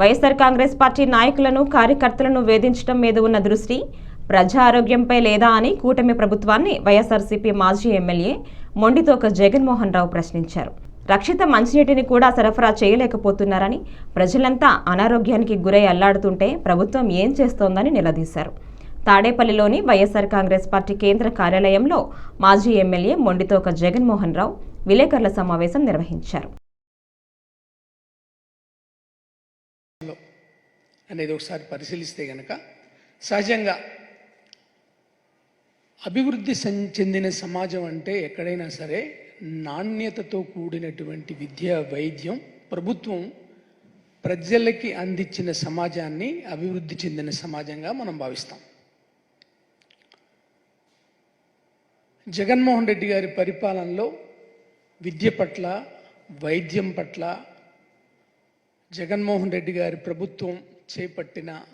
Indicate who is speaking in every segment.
Speaker 1: YSR Congress party నాయకులను కార్యకర్తలను వేధించడం మీద ఉన్న దృష్టి ప్రజా ఆరోగ్యంపై లేదా అని కూటమి ప్రభుత్వాన్ని వైఎస్ఆర్సీపీ మాజీ ఎమ్మెల్యే మొండితోక జగన్మోహన్ రావు ప్రశ్నించారు. రక్షిత మంచినీటిని కూడా సరఫరా చేయలేకపోతున్నారని ప్రజలంతా అనారోగ్యానికి గురై అల్లాడుతుంటే ప్రభుత్వం ఏం చేస్తోందని నిలదీశారు. తాడేపల్లిలోని వైఎస్ఆర్ కాంగ్రెస్ పార్టీ కేంద్ర కార్యాలయంలో మాజీ ఎమ్మెల్యే మొండితోక జగన్మోహన్ రావు విలేకరుల సమావేశం నిర్వహించారు.
Speaker 2: అనేది ఒకసారి పరిశీలిస్తే గనక సహజంగా అభివృద్ధి చెందిన సమాజం అంటే ఎక్కడైనా సరే నాణ్యతతో కూడినటువంటి విద్య వైద్యం ప్రభుత్వం ప్రజలకి అందించిన సమాజాన్ని అభివృద్ధి చెందిన సమాజంగా మనం భావిస్తాం. జగన్మోహన్ రెడ్డి గారి పరిపాలనలో విద్య పట్ల వైద్యం పట్ల జగన్మోహన్ రెడ్డి గారి ప్రభుత్వం చేపట్టిన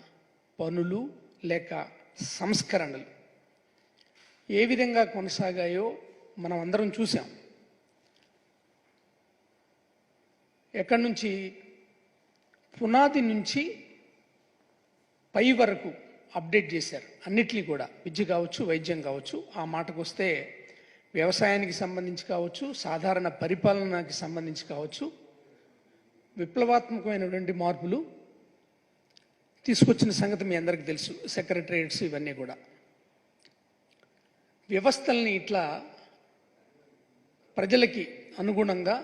Speaker 2: పనులు లేక సంస్కరణలు ఏ విధంగా కొనసాగాయో మనం అందరం చూసాం ఎక్కడి నుంచి? పునాది నుంచి పై వరకు అప్డేట్ చేశారు. అన్నిటినీ కూడా విద్య కావచ్చు వైద్యం కావచ్చు ఆ మాటకు వస్తే వ్యవసాయానికి సంబంధించి కావచ్చు సాధారణ పరిపాలనకి సంబంధించి కావచ్చు విప్లవాత్మకమైనటువంటి మార్పులు తీసుకొచ్చిన సంగతి మీ అందరికీ తెలుసు సెక్రటరియట్స్ ఇవన్నీ కూడా. వ్యవస్థల్ని ఇట్లా ప్రజలకి అనుగుణంగా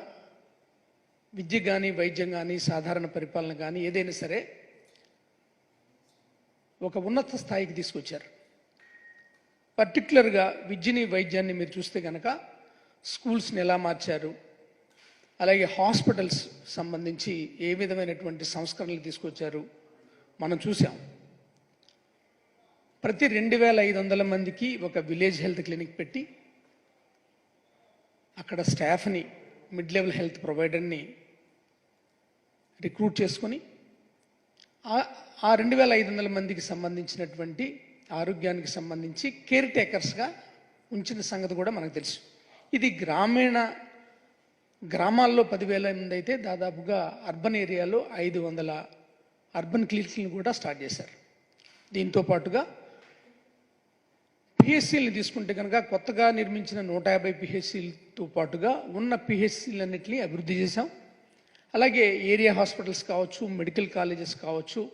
Speaker 2: విద్య కానీ వైద్యం కానీ సాధారణ పరిపాలన కానీ ఏదైనా సరే ఒక ఉన్నత స్థాయికి తీసుకొచ్చారు. పర్టికులర్గా విద్యని వైద్యాన్ని మీరు చూస్తే కనుక స్కూల్స్ని ఎలా మార్చారు అలాగే హాస్పిటల్స్ సంబంధించి ఏ విధమైనటువంటి సంస్కరణలు తీసుకొచ్చారు మనం చూసాం. ప్రతి రెండు వేల ఐదు వందల మందికి ఒక విలేజ్ హెల్త్ క్లినిక్ పెట్టి అక్కడ స్టాఫ్ని మిడ్ లెవెల్ హెల్త్ ప్రొవైడర్ని రిక్రూట్ చేసుకొని ఆ- రెండు వేల ఐదు వందల మందికి సంబంధించినటువంటి ఆరోగ్యానికి సంబంధించి కేర్ టేకర్స్గా ఉంచిన సంగతి కూడా మనకు తెలుసు. ఇది గ్రామీణ గ్రామాల్లో పదివేల మంది అయితే దాదాపుగా అర్బన్ ఏరియాలో ఐదు వందల అర్బన్ క్లినిక్స్ని కూడా స్టార్ట్ చేశారు. దీంతో పాటుగా పిహెచ్సిల్ని తీసుకుంటే కనుక కొత్తగా నిర్మించిన నూట యాభై పిహెచ్సిలతో పాటుగా ఉన్న పిహెచ్సిలన్నింటినీ అభివృద్ధి చేశాం. అలాగే ఏరియా హాస్పిటల్స్ కావచ్చు మెడికల్ కాలేజెస్ కావచ్చు